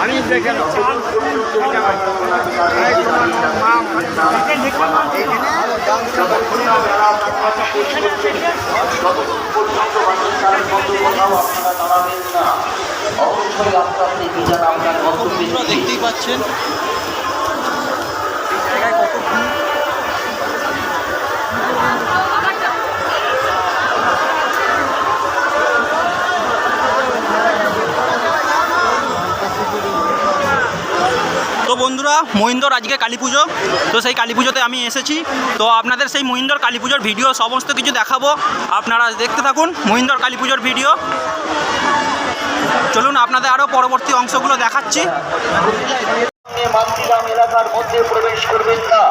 আমি দেখে আপনার দেখতেই পাচ্ছেন বন্ধুরা, মহিন্দর আজকে কালী পুজো। তো সেই কালী পুজোতে আমি এসেছি। তো আপনাদের সেই মহিন্দর কালী পুজোর ভিডিও সমস্ত কিছু দেখাবো। আপনারা দেখতে থাকুন মহিন্দর কালী পুজোর ভিডিও। চলুন আপনাদের আরও পরবর্তী অংশগুলো দেখাচ্ছি। এলাকার মধ্যে প্রবেশ করবেন না।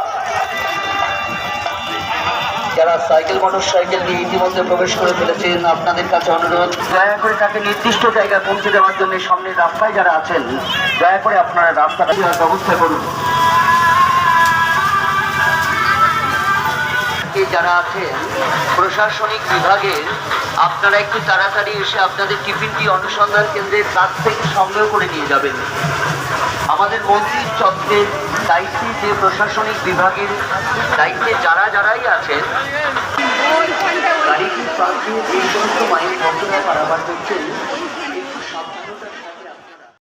যারা সাইকেল মোটর সাইকেল নিয়ে ইতিমধ্যে প্রবেশ করে ফেলেছেন, আপনাদের কাছে অনুরোধ, দয়া করে তাকে নির্দিষ্ট জায়গায় পৌঁছে দেওয়ার জন্য সামনের রাস্তায় যারা আছেন, দয়া করে আপনারা রাস্তাটা ব্যবস্থা করুন। যারা আছেন, প্রশাসনিক বিভাগের আপনারা একটু তাড়াতাড়ি এসে আপনাদের টিফিনটি অনুসন্ধান কেন্দ্রের কাছ থেকে সংগ্রহ করে নিয়ে যাবেন। আমাদের মন্ত্রীর চত্বরের দায়িত্বে যে প্রশাসনিক বিভাগের দায়িত্বে যারা যারাই আছেন গাড়িটির প্রান্তীয় এই সমস্ত মাইল বন্ধুরা পারাবার করছেন।